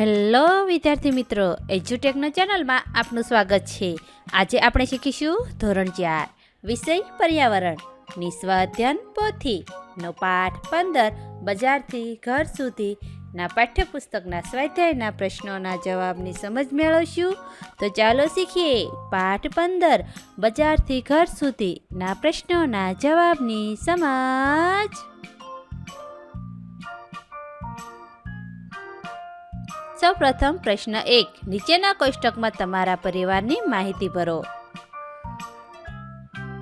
Hello, વિદ્યાર્થી મિત્રો. એજ્યુટેકનો ચેનલમાં આપનું સ્વાગત છે. આજે આપણે શીખીશું ધોરણ ચાર, વિષય પર્યાવરણ. નિસ્વાધ્યન પોથી, નો પાઠ પંદર, બજારથી ઘર સુધી. ના પાઠ્યપુસ્તકના સ્વાધ્યાયના પ્રશ્નોના જવાબની સમજ મેળવશું. તો ચાલો શીખીએ પાઠ પંદર, બજારથી ઘર સુધી ના પ્રશ્નોના જવાબની સમજ. સૌપ્રથમ પ્રશ્ન એક. નીચેના કોષ્ટકમાં તમારા પરિવારની માહિતી ભરો.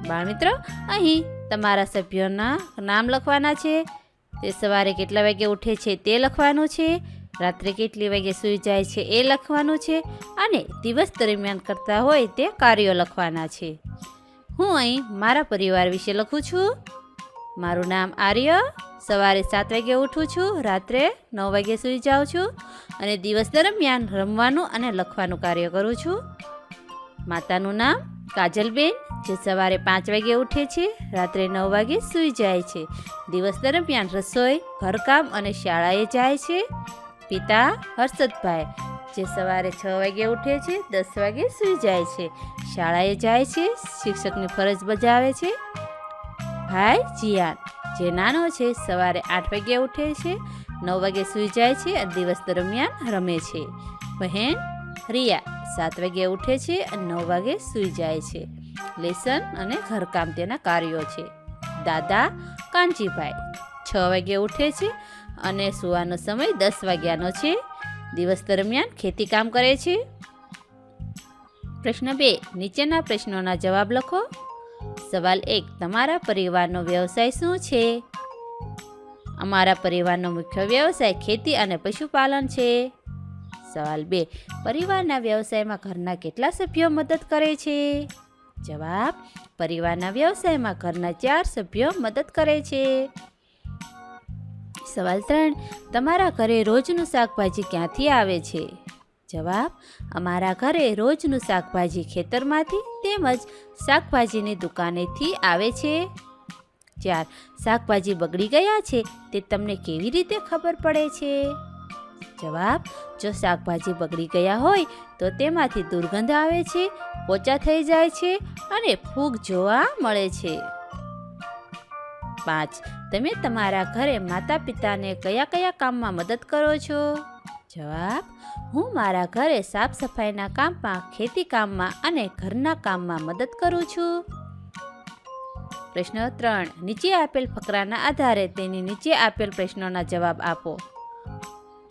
બાળમિત્રો અહીં તમારા સભ્યોના નામ લખવાના છે. તે સવારે કેટલા વાગે ઉઠે છે તે લખવાનું છે. રાત્રે કેટલી વાગે સૂઈ જાય છે એ લખવાનું છે. અને દિવસ દરમિયાન કરતા હોય તે કાર્યો લખવાના છે. હું અહીં મારા પરિવાર વિશે લખું છું. મારું નામ આર્ય. સવારે સાત વાગે ઉઠું છું, રાત્રે નવ વાગે સૂઈ જાઉં છું અને દિવસ દરમિયાન રમવાનું અને લખવાનું કાર્ય કરું છું. માતાનું નામ કાજલબેન, જે સવારે પાંચ વાગે ઉઠે છે, રાત્રે નવ વાગે સૂઈ જાય છે. દિવસ દરમિયાન રસોઈ, ઘરકામ અને શાળાએ જાય છે. પિતા હર્ષદભાઈ, જે સવારે છ વાગે ઉઠે છે, દસ વાગે સૂઈ જાય છે. શાળાએ જાય છે, શિક્ષકની ફરજ બજાવે છે. ભાઈ જીયાન જે નાનો છે, સવારે આઠ વાગે ઉઠે છે, નવ વાગે સૂઈ જાય છે અને દિવસ દરમિયાન રમે છે. બહેન રિયા સાત વાગે ઉઠે છે અને નવ વાગે સૂઈ જાય છે. લેસન અને ઘરકામ તેના કાર્યો છે. દાદા કાંજીભાઈ છ વાગે ઉઠે છે અને સુવાનો સમય દસ વાગ્યાનો છે. દિવસ દરમિયાન ખેતી કામ કરે છે. પ્રશ્ન બે, નીચેના પ્રશ્નોના જવાબ લખો. સવાલ એક, તમારા પરિવારનો વ્યવસાય શું છે? અમારા પરિવારનો મુખ્ય વ્યવસાય ખેતી અને પશુપાલન છે. સવાલ બે, પરિવારના વ્યવસાયમાં ઘરના કેટલા સભ્યો મદદ કરે છે? જવાબ, પરિવારના વ્યવસાયમાં ઘરના ચાર સભ્યો મદદ કરે છે. સવાલ ત્રણ, તમારા ઘરે રોજનું શાકભાજી ક્યાંથી આવે છે? જવાબ, અમારા ઘરે રોજનું શાકભાજી ખેતરમાંથી તેમજ શાકભાજીની દુકાનેથી આવે છે. ચાર, શાકભાજી બગડી ગયા છે, તે તમને કેવી રીતે ખબર પડે છે? જવાબ, જો શાકભાજી બગડી ગયા હોય, તો તેમાંથી દુર્ગંધ આવે છે, પોચા થઈ જાય છે અને ફૂગ જોવા મળે છે. પાંચ, તમે તમારા ઘરે માતા પિતાને કયા કયા કામમાં મદદ કરો છો? જવાબ, હું મારા ઘરે સાફ સફાઈના કામમાં, ખેતી કામમાં અને ઘરના કામમાં મદદ કરું છું. પ્રશ્ન ત્રણ, નીચે આપેલ ફકરાના આધારે તેની નીચે આપેલ પ્રશ્નોના જવાબ આપો.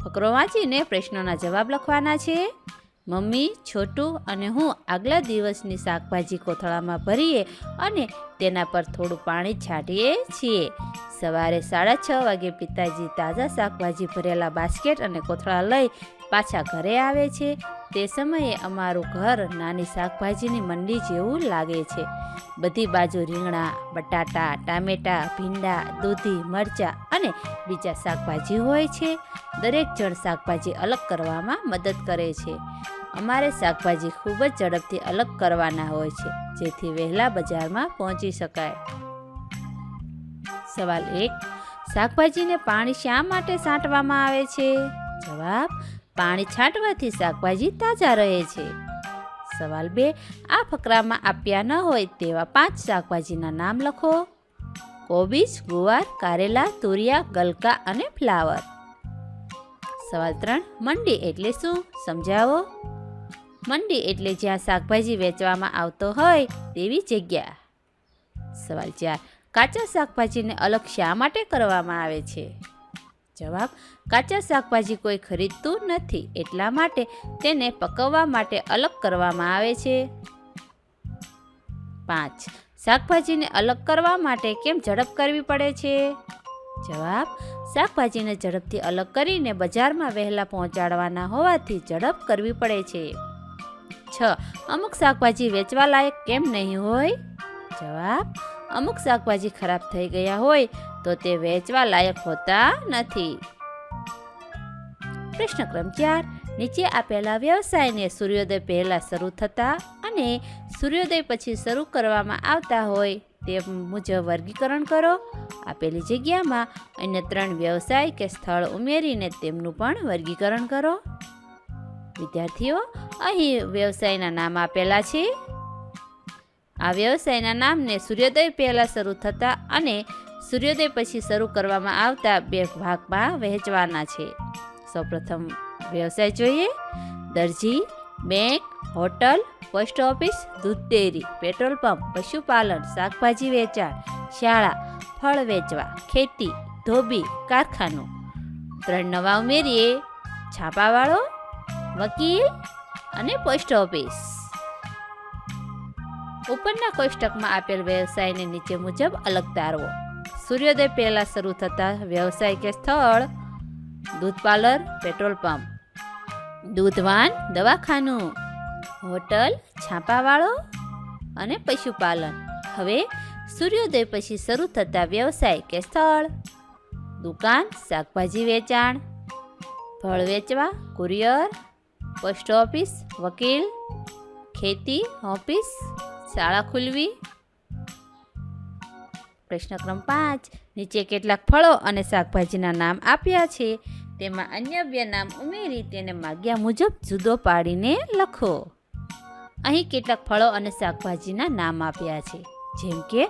ફકરો વાંચીને પ્રશ્નોના જવાબ લખવાના છે, મમ્મી, છોટું અને હું આગલા દિવસની શાકભાજી કોથળામાં ભરીએ અને તેના પર થોડું પાણી છાંટીએ છીએ. સવારે સાડા છ વાગે પિતાજી તાજા શાકભાજી ભરેલા બાસ્કેટ અને કોથળા લઈ પાછા ઘરે આવે છે. તે સમયે અમારું ઘર નાની શાકભાજીની મંડી જેવું લાગે છે. બધી બાજુ રીંગણા, બટાટા, ટામેટા, ભીંડા, દૂધી, મરચાં અને બીજા શાકભાજી હોય છે. દરેક જણ શાકભાજી અલગ કરવામાં મદદ કરે છે. અમારે શાકભાજી ખૂબ જ ઝડપથી અલગ કરવાના હોય છે, જેથી વહેલા બજારમાં પહોંચી શકાય. સવાલ એક, શાકભાજીને પાણી શા માટે છાંટવામાં આવે છે? જવાબ, પાણી છાંટવાથી શાકભાજી તાજા રહે છે. સવાલ બે, આ ફકરામાં આપ્યા ન હોય તેવા પાંચ શાકભાજીના નામ લખો. કોબીજ, ગુવાર, કારેલા, તુરિયા, ગલકા અને ફ્લાવર. સવાલ ત્રણ, મંડી એટલે શું? સમજાવો. મંડી એટલે જ્યાં શાકભાજી વેચવામાં આવતો હોય તેવી જગ્યા. સવાલ ચાર કાચા શાકભાજીને અલગ શા માટે કરવામાં આવે છે? જવાબ, કાચા શાકભાજી કોઈ ખરીદતું નથી, એટલા માટે તેને પકવવા માટે અલગ કરવામાં આવે છે. પાંચ, શાકભાજીને અલગ કરવા માટે કેમ ઝડપ કરવી પડે છે? જવાબ, શાકભાજીને ઝડપથી અલગ કરીને બજારમાં વહેલા પહોંચાડવાના હોવાથી ઝડપ કરવી પડે છે. છ, અમુક શાકભાજી વેચવા લાયક કેમ નહીં હોય? જવાબ અમુક શાકભાજી ખરાબ થઈ ગયા હોય તો તે વેચવા લાયક હોતા નથી. પ્રશ્ન ક્રમ ચાર. નીચે આપેલા વ્યવસાયને સૂર્યોદય પહેલાં શરૂ થતા અને સૂર્યોદય પછી શરૂ કરવામાં આવતા હોય તે મુજબ વર્ગીકરણ કરો. આપેલી જગ્યામાં અન્ય ત્રણ વ્યવસાય કે સ્થળ ઉમેરીને તેમનું પણ વર્ગીકરણ કરો. વિદ્યાર્થીઓ, અહીં વ્યવસાયના નામ આપેલા છે. આ વ્યવસાયના નામને સૂર્યોદય પહેલાં શરૂ થતા અને સૂર્યોદય પછી શરૂ કરવામાં આવતા બે ભાગમાં વહેંચવાના છે. સૌપ્રથમ વ્યવસાય જોઈએ. દરજી, બેંક, હોટલ, પોસ્ટ ઓફિસ, દૂધ ડેરી, પેટ્રોલ પંપ, પશુપાલન, શાકભાજી વેચાણ, શાળા, ફળ વેચવા, ખેતી, ધોબી, કારખાનું. ત્રણ નવા ઉમેરીએ. છાપાવાળો, વકીલ અને પોસ્ટ ઓફિસ. ઉપરના કોષ્ટકમાં આપેલ વ્યવસાયને નીચે મુજબ અલગ તારવો. સૂર્યોદય પહેલાં શરૂ થતા વ્યવસાય કે સ્થળ, દૂધ પાર્લર, પેટ્રોલ પંપ. દૂધવાન દવાખાનું. હોટલ, છાપાવાળો અને પશુપાલન. હવે સૂર્યોદય પછી શરૂ થતા વ્યવસાય કે સ્થળ. દુકાન, શાકભાજી વેચાણ. ફળ વેચવા, કુરિયર, પોસ્ટ ઓફિસ, વકીલ. ખેતી, ઓફિસ. શાળા ખુલવી? પ્રશ્ન ક્રમ પાંચ. નીચે કેટલાક ફળો અને શાકભાજીના નામ આપ્યા છે. તેમાં અન્ય બે નામ ઉમેરી તેને માગ્યા મુજબ જુદો પાડીને લખો. અહીં કેટલાક ફળો અને શાકભાજીના નામ આપ્યા છે. જેમ કે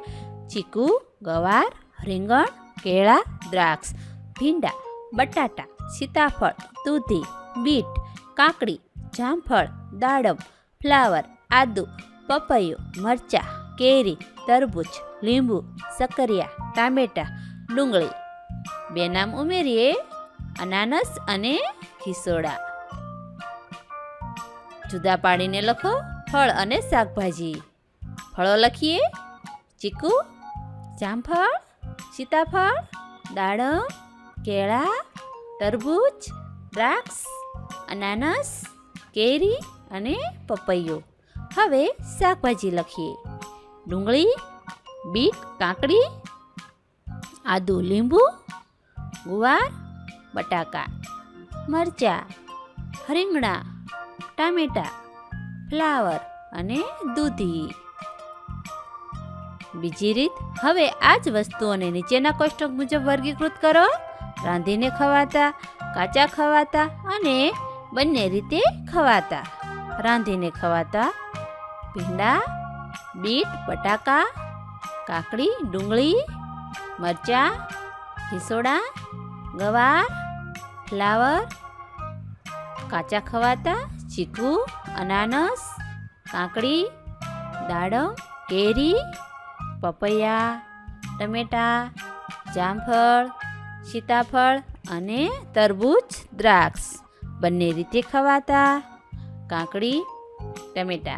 ચીકુ, ગવાર, રીંગણ, કેળા, દ્રાક્ષ, ભીંડા, બટાટા, સીતાફળ, દૂધી, બીટ, કાકડી, જામફળ, દાડમ, ફ્લાવર, આદુ પપૈયું, મરચાં, કેરી, તરબૂચ, લીંબુ સકરિયા ટામેટાં, ડુંગળી. બે નામ ઉમેરીએ, અનાનસ અને ખીસોડા જુદા પાડીને લખો ફળ અને શાકભાજી. ફળો લખીએ, ચીકુ, જામફળ, સીતાફળ, દાડમ, કેળા, તરબૂચ, દ્રાક્ષ, અનાનસ, કેરી અને પપૈયો. હવે શાકભાજી લખીએ. ડુંગળી, બીટ, કાકડી, આદુ, લીંબુ, ગુવાર, બટાકા, મરચાં, રીંગણા, ટામેટાં, ફ્લાવર અને દૂધી. બીજી રીત, હવે આ જ વસ્તુઓને નીચેના કોષ્ટક મુજબ વર્ગીકૃત કરો. રાંધીને ખવાતા, કાચા ખવાતા અને બંને રીતે ખવાતા. રાંધીને ખવાતા ભીંડા, બીટ, બટાકા, કાકડી, ડુંગળી, મરચાં, ઢીસોડા, ગવાર, ફ્લાવર, કાચા ખવાતા, ચીકુ, અનાનસ, કાકડી, દાડમ, કેરી, પપૈયા, ટમેટા, જામફળ, સીતાફળ અને તરબૂચ, દ્રાક્ષ. બંને રીતે ખવાતા. કાકડી, ટમેટા.